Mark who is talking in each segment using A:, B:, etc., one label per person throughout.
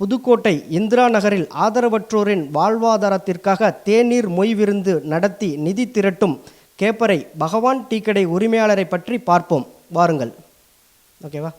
A: புதுக்கோட்டை இந்திரா நகரில் ஆதரவற்றோரின் வாழ்வாதாரத்திற்காக தேநீர் மொய் விருந்து நடத்தி நிதி திரட்டும் கேப்பரை பகவான் டீக்கடை உரிமையாளரை பற்றி பார்ப்போம். வாருங்கள். ஓகேவா?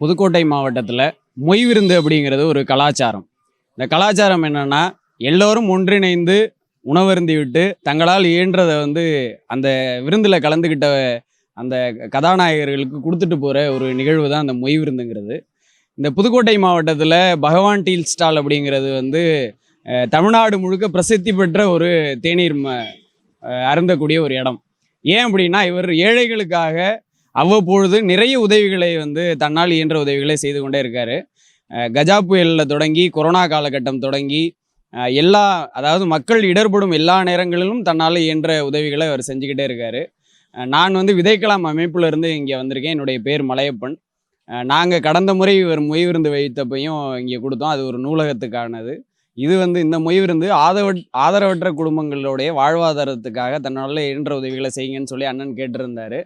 B: புதுக்கோட்டை மாவட்டத்தில் மொய் விருந்து அப்படிங்கிறது ஒரு கலாச்சாரம். இந்த கலாச்சாரம் என்னென்னா எல்லோரும் ஒன்றிணைந்து உணவருந்தி விட்டு தங்களால் இயன்றதை வந்து அந்த விருந்தில் கலந்துக்கிட்ட அந்த கதாநாயகர்களுக்கு கொடுத்துட்டு போகிற ஒரு நிகழ்வு தான் அந்த மொய் விருந்துங்கிறது இந்த புதுக்கோட்டை மாவட்டத்தில் பகவான் டீல் ஸ்டால் அப்படிங்கிறது வந்து தமிழ்நாடு முழுக்க பிரசித்தி பெற்ற ஒரு தேநீர் ம அருந்தக்கூடிய ஒரு இடம். ஏன் அப்படின்னா இவர் ஏழைகளுக்காக அவ்வப்பொழுது நிறைய உதவிகளை வந்து தன்னால் இயன்ற உதவிகளை செய்து கொண்டே இருக்காரு. கஜா புயலில் தொடங்கி கொரோனா காலகட்டம் தொடங்கி எல்லா அதாவது மக்கள் இடர்படும் எல்லா நேரங்களிலும் தன்னால் இயன்ற உதவிகளை அவர் செஞ்சுக்கிட்டே இருக்காரு. நான் வந்து விதைக்கலாம் அமைப்புல இருந்து இங்கே வந்திருக்கேன். என்னுடைய பேர் மலையப்பன். நாங்கள் கடந்த முறை இவர் மொய் விருந்து வைத்தப்பையும் இங்கே கொடுத்தோம். அது ஒரு நூலகத்துக்கானது. இது வந்து இந்த மொய் விருந்து ஆதரவ ஆதரவற்ற குடும்பங்களுடைய வாழ்வாதாரத்துக்காக தன்னால் இயன்ற உதவிகளை செய்யுங்கன்னு சொல்லி அண்ணன் கேட்டிருந்தாரு.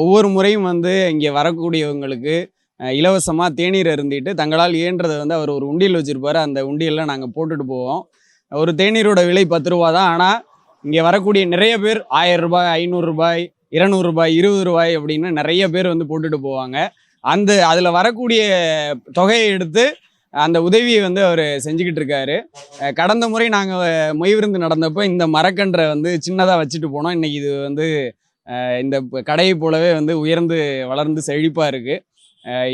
B: ஒவ்வொரு முறையும் வந்து இங்கே வரக்கூடியவங்களுக்கு இலவசமாக தேநீர் அருந்திட்டு தங்களால் இயன்றதை வந்து அவர் ஒரு உண்டியல் வச்சுருப்பாரு. அந்த உண்டியலில் நாங்கள் போட்டுட்டு போவோம். ஒரு தேநீரோட விலை பத்து ரூபா தான். ஆனால் இங்கே வரக்கூடிய நிறைய பேர் ஆயிரம் ரூபாய் ஐநூறுரூபாய் இரநூறுபாய் இருபது ரூபாய் அப்படின்னு நிறைய பேர் வந்து போட்டுட்டு போவாங்க. அந்த அதில் வரக்கூடிய தொகையை எடுத்து அந்த உதவியை வந்து அவர் செஞ்சுக்கிட்டு இருக்காரு. கடந்த முறை நாங்கள் மொய் விருந்து நடந்தப்போ இந்த மரக்கன்றை வந்து சின்னதாக வச்சுட்டு போனோம். இன்றைக்கி இது வந்து இந்த கடையை போலவே வந்து உயர்ந்து வளர்ந்து செழிப்பாக இருக்குது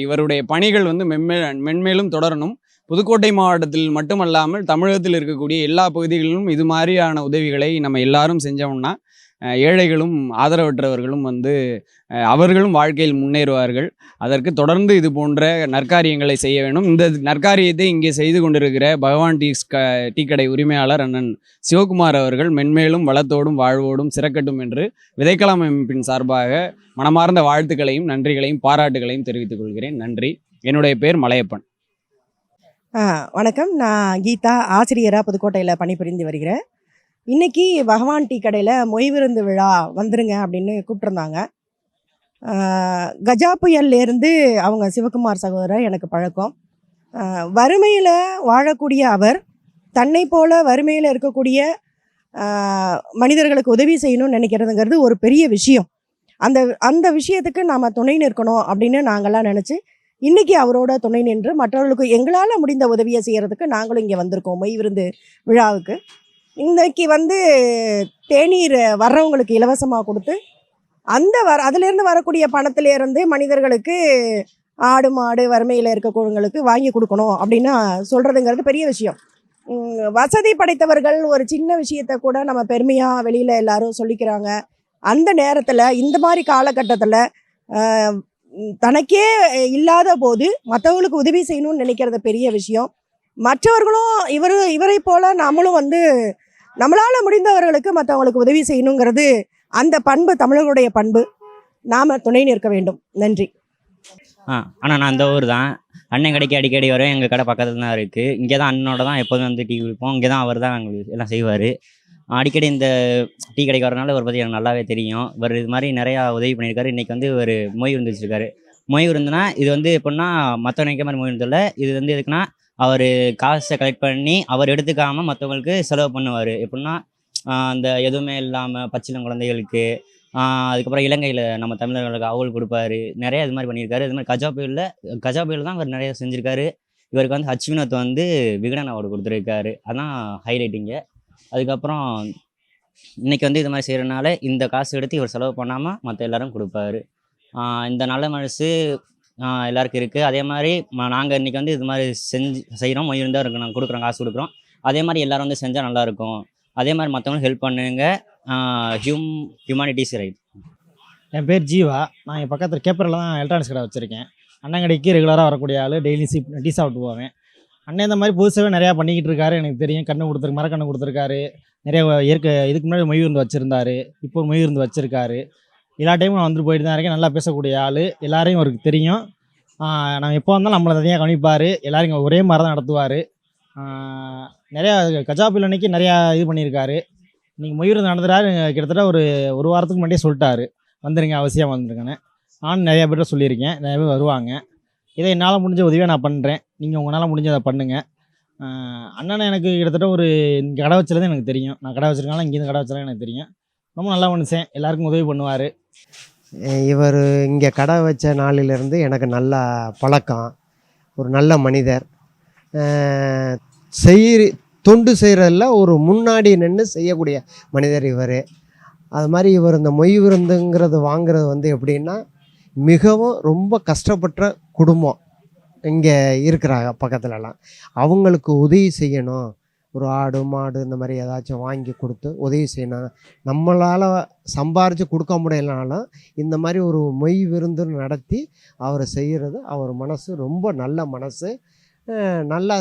B: இவருடைய பணிகள் வந்து மென்மே மென்மேலும் தொடரணும். புதுக்கோட்டை மாவட்டத்தில் மட்டுமல்லாமல் தமிழகத்தில் இருக்கக்கூடிய எல்லா பகுதிகளிலும் இது மாதிரியான உதவிகளை நம்ம எல்லாரும் செஞ்சோம்னா ஏழைகளும் ஆதரவற்றவர்களும் வந்து அவர்களும் வாழ்க்கையில் முன்னேறுவார்கள். அதற்கு தொடர்ந்து இது போன்ற நற்காரியங்களை செய்ய வேண்டும். இந்த நற்காரியத்தை இங்கே செய்து கொண்டிருக்கிற பகவான் டீ க டீ கடை உரிமையாளர் அண்ணன் சிவகுமார் அவர்கள் மென்மேலும் வளத்தோடும் வாழ்வோடும் சிறக்கட்டும் என்று விதைக்கலாம் அமைப்பின் சார்பாக மனமார்ந்த வாழ்த்துக்களையும் நன்றிகளையும் பாராட்டுகளையும் தெரிவித்துக் கொள்கிறேன். நன்றி. என்னுடைய பேர் மலையப்பன்.
C: வணக்கம். நான் கீதா ஆசிரியராக புதுக்கோட்டையில் பணிபுரிந்து வருகிறேன். இன்னைக்கு பகவான் டீ கடையில் மொய் விருந்து விழா வந்துருங்க அப்படின்னு கூப்பிட்ருந்தாங்க கஜா புயல்லேருந்து அவங்க சிவகுமார் சகோதரர் எனக்கு பழக்கம். வறுமையில் வாழக்கூடிய அவர் தன்னை போல வறுமையில் இருக்கக்கூடிய மனிதர்களுக்கு உதவி செய்யணும்னு நினைக்கிறதுங்கிறது ஒரு பெரிய விஷயம். அந்த அந்த விஷயத்துக்கு நாம் துணை நிற்கணும் அப்படின்னு நாங்கள்லாம் நினச்சி இன்றைக்கி அவரோட துணை நின்று மற்றவர்களுக்கு எங்களால் முடிந்த உதவியை செய்கிறதுக்கு நாங்களும் இங்கே வந்திருக்கோம் மொய் விருந்து விழாவுக்கு. இன்றைக்கி வந்து தேநீர் வர்றவங்களுக்கு இலவசமாக கொடுத்து அந்த வர அதுலேருந்து வரக்கூடிய பணத்திலேருந்து மனிதர்களுக்கு ஆடு மாடு வறுமையில் இருக்கக்கூடியவங்களுக்கு வாங்கி கொடுக்கணும் அப்படின்னு சொல்கிறதுங்கிறது பெரிய விஷயம். வசதி படைத்தவர்கள் ஒரு சின்ன விஷயத்த கூட நம்ம பெருமையாக வெளியில் எல்லாரும் சொல்லிக்கிறாங்க. அந்த நேரத்தில் இந்த மாதிரி காலகட்டத்தில் தனக்கே இல்லாத போது மற்றவங்களுக்கு உதவி செய்யணும்னு நினைக்கிறது பெரிய விஷயம். மற்றவர்களும் இவர் இவரை போல நம்மளும் வந்து நம்மளால் முடிந்தவர்களுக்கு மற்றவங்களுக்கு உதவி செய்யணுங்கிறது அந்த பண்பு தமிழர்களுடைய பண்பு. நாம் துணை நிற்க வேண்டும். நன்றி.
D: ஆ ஆனால் நான் அந்த ஊர் தான். அண்ணன் கடைக்கு அடிக்கடி வரும் எங்கள் கடை பக்கத்தில் தான் இருக்குது இங்கே தான் அண்ணனோட தான் எப்போதும் வந்து டீ குடிப்போம். இங்கே தான் அவர் தான் எங்களுக்கு எல்லாம் செய்வார். அடிக்கடி இந்த டீ கடைக்கு வரனால இவர் பற்றி எனக்கு நல்லாவே தெரியும். இவர் இது மாதிரி நிறையா உதவி பண்ணியிருக்காரு. இன்றைக்கி வந்து இவர் மொய் விருந்து வச்சிருக்காரு மொய் விருந்துனா இது வந்து எப்படின்னா மற்ற நினைக்கிற மாதிரி மொய் விருந்து இது வந்து எதுக்குன்னா அவர் காசை கலெக்ட் பண்ணி அவர் எடுத்துக்காமல் மற்றவங்களுக்கு செலவு பண்ணுவார். எப்படின்னா அந்த எதுவுமே இல்லாமல் பச்சிளம் குழந்தைகளுக்கு அதுக்கப்புறம் இலங்கையில் நம்ம தமிழர்களுக்கு அவுள் கொடுப்பாரு. நிறைய இது மாதிரி பண்ணியிருக்காரு. இது மாதிரி கஜா புயலில் கஜா புயல் தான் அவர் நிறைய செஞ்சுருக்காரு. இவருக்கு வந்து ஹச் வினோத் வந்து விகடன் அவார்டு கொடுத்துருக்காரு. அதான் ஹைலைட்டிங்க அதுக்கப்புறம் இன்றைக்கி வந்து இது மாதிரி செய்கிறனால இந்த காசு எடுத்து இவர் செலவு பண்ணாமல் மற்ற எல்லாரும் கொடுப்பாரு. இந்த நல்ல மனசு எல்லாருக்கும் இருக்குது அதே மாதிரி நாங்கள் இன்றைக்கி வந்து இது மாதிரி செஞ்சு செய்கிறோம் மொய் தான் இருக்கு நாங்கள் கொடுக்குறோம் காசு கொடுக்குறோம். அதே மாதிரி எல்லோரும் வந்து செஞ்சால் நல்லாயிருக்கும் அதே மாதிரி மற்றவங்களும் ஹெல்ப் பண்ணுங்க. Hume humanities right.
E: என் பேர் ஜீவா. நான் என் பக்கத்தில் கேப்பரில் தான் எலக்ட்ரானிக்ஸ் கடை வச்சுருக்கேன். அண்ணங்கடைக்கு ரெகுலராக வரக்கூடிய ஆள். டெய்லி சீப் டீ சாப்பிட்டு போவேன். அண்ணன் இந்த மாதிரி புதுசாகவே நிறையா பண்ணிக்கிட்டு இருக்காரு. எனக்கு தெரியும். கண்ணு கொடுத்துருக்கு மரக்கண்ணு கொடுத்துருக்காரு. நிறைய இயற்கை இதுக்கு முன்னாடி மொய் இருந்து வச்சுருந்தாரு. இப்போ மொய் இருந்து வச்சுருக்காரு. எல்லா டைமும் நான் வந்துட்டு போயிட்டு தான் இருக்கேன். நல்லா பேசக்கூடிய ஆள். எல்லாரையும் அவருக்கு தெரியும். நான் எப்போ வந்தாலும் நம்மளை தனியாக கவனிப்பார். எல்லோரும் இங்கே ஒரே மாதிரி தான் நடத்துவார் நிறையா கஜா புயல் அன்னைக்கு நிறையா இது பண்ணியிருக்காரு. இன்றைக்கி மொய் விருந்து நடந்துறாரு கிட்டத்தட்ட ஒரு ஒரு வாரத்துக்கு முன்னாடியே சொல்லிட்டாரு. வந்துருங்க அவசியம் வந்துருங்கன்னு. நானும் நிறையா பேர்கிட்ட சொல்லியிருக்கேன். நிறைய பேர் வருவாங்க. இதை என்னால் முடிஞ்ச உதவியை நான் பண்ணுறேன் நீங்கள் உங்களால் முடிஞ்சதை பண்ணுங்கள் அண்ணனை எனக்கு கிட்டத்தட்ட ஒரு இங்கே கடை வச்சது எனக்கு தெரியும். நான் கடை வச்சிருக்கனால இங்கேருந்து கடை வச்சலாம் எனக்கு தெரியும். ரொம்ப நல்லா மனுஷன். எல்லாருக்கும் உதவி பண்ணுவார்.
F: இவர் இங்கே கடை வச்ச நாளிலிருந்து எனக்கு நல்ல பழக்கம் ஒரு நல்ல மனிதர். செய்கிற செய் தொண்டு செய்கிறதில் ஒரு முன்னாடி நின்று செய்யக்கூடிய மனிதர் இவர். அது மாதிரி இவர் இந்த மொய் விருந்துங்கிறது வாங்குறது வந்து எப்படின்னா மிகவும் ரொம்ப கஷ்டப்பட்ட குடும்பம் இங்கே இருக்கிறாங்க பக்கத்துலலாம். அவங்களுக்கு உதவி செய்யணும். ஒரு ஆடு மாடு இந்த மாதிரி ஏதாச்சும் வாங்கி கொடுத்து உதவி செய்யணும். நம்மளால் சம்பாரித்து கொடுக்க முடியலனாலும் இந்த மாதிரி ஒரு மொய் விருந்து நடத்தி அவர் செய்கிறது அவர் மனசு ரொம்ப நல்ல மனசு. நல்லா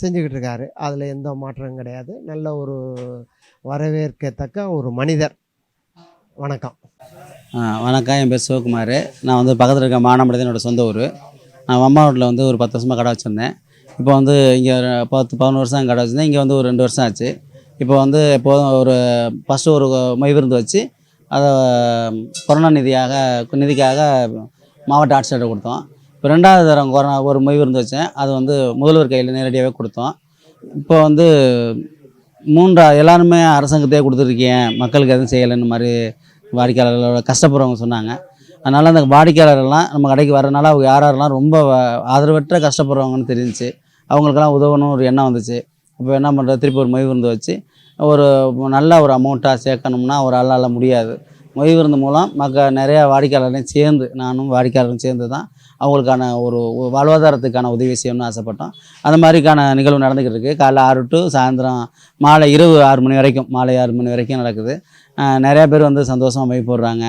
F: செஞ்சுக்கிட்டு இருக்காரு. அதில் எந்த மாற்றமும் கிடையாது. நல்ல ஒரு வரவேற்கத்தக்க ஒரு மனிதர். வணக்கம்.
G: வணக்கம். என் பேர் சிவகுமார். நான் வந்து பக்கத்தில் இருக்க மானாமடி என்னோடய சொந்த ஊர். நான் அம்மா வீட்டில் வந்து ஒரு பத்து வருஷமாக கடை வச்சுருந்தேன். இப்போ வந்து இங்கே பத்து பதினோரு வருஷம் கடை வச்சுருந்தேன். இங்கே வந்து ஒரு ரெண்டு வருஷம் ஆச்சு. இப்போ வந்து எப்போதும் ஒரு ஃபஸ்ட்டு ஒரு மை விருந்து வச்சு அதை கொரோனா நிதியாக நிதிக்காக மாவட்ட ஆட்சியர்கிட்ட கொடுத்தோம். இப்போ ரெண்டாவது தரம் கொரோனா ஒரு மொய் விருந்து வச்சேன். அது வந்து முதல்வர் கையில் நேரடியாகவே கொடுத்தோம். இப்போ வந்து மூன்றா எல்லாருமே அரசாங்கத்தையே கொடுத்துருக்கீங்க. மக்களுக்கு எதுவும் செய்யலைன்னு மாதிரி வாடிக்கையாளர்களோட கஷ்டப்படுறவங்க சொன்னாங்க. அதனால் அந்த வாடிக்கையாளர்கள்லாம் நம்ம கடைக்கு வரனால அவங்க யார் யாரெல்லாம் ரொம்ப ஆதரவற்ற கஷ்டப்படுறவங்கன்னு தெரிஞ்சுச்சு. அவங்களுக்கெல்லாம் உதவணும் ஒரு எண்ணம் வந்துச்சு. இப்போ என்ன பண்ணுறது திருப்பி ஒரு மொய் விருந்து வச்சு ஒரு நல்ல ஒரு அமௌண்ட்டாக சேர்க்கணும்னா ஒரு ஆளால் முடியாது. மொய் விருந்து மூலம் மக்க நிறையா வாடிக்கையாளர்களையும் சேர்ந்து நானும் வாடிக்கையாளரும் சேர்ந்து தான் அவங்களுக்கான ஒரு வாழ்வாதாரத்துக்கான உதவி செய்யணும்னு ஆசைப்பட்டோம். அந்த மாதிரிக்கான நிகழ்வு நடந்துக்கிட்டு இருக்குது காலைல ஆறு டு சாயந்தரம் மாலை இரவு ஆறு மணி வரைக்கும் மாலை ஆறு மணி வரைக்கும் நடக்குது. நிறையா பேர் வந்து சந்தோஷமாக மை போடுறாங்க.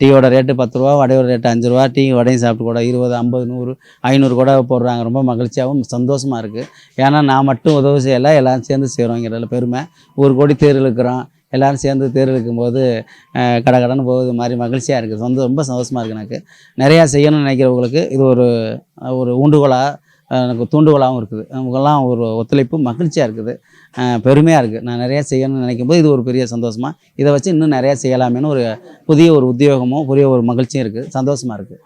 G: டீயோட ரேட்டு பத்து ரூபா வடையோட ரேட்டு அஞ்சு ரூபா டீ வடையும் சாப்பிட்டு கூட இருபது ஐம்பது நூறு ஐநூறு கூட போடுறாங்க. ரொம்ப மகிழ்ச்சியாகவும் சந்தோஷமாக இருக்குது ஏன்னா நான் மட்டும் உதவி செய்யலை எல்லாரும் சேர்ந்து செய்கிறோங்கிறதுல பெருமை. ஒரு கோடி தேர் இழுக்கிறோம். எல்லோரும் சேர்ந்து தேர் இழுக்கும்போது கடை கடன் போகுது மாதிரி மகிழ்ச்சியாக இருக்குது சொந்த ரொம்ப சந்தோஷமாக இருக்குது எனக்கு. நிறையா செய்யணும்னு நினைக்கிறவங்களுக்கு இது ஒரு ஒரு ஊண்டுகோலாக எனக்கு தூண்டுகோலாகவும் இருக்குது. அவங்கெல்லாம் ஒரு ஒத்துழைப்பு மகிழ்ச்சியாக இருக்குது. பெருமையாக இருக்குது. நான் நிறையா செய்யணும்னு நினைக்கும் போது இது ஒரு பெரிய சந்தோஷமாக இதை வச்சு இன்னும் நிறையா செய்யலாமேன்னு ஒரு புதிய ஒரு உத்தியோகமும் புதிய ஒரு மகிழ்ச்சியும் இருக்குது. சந்தோஷமாக இருக்குது.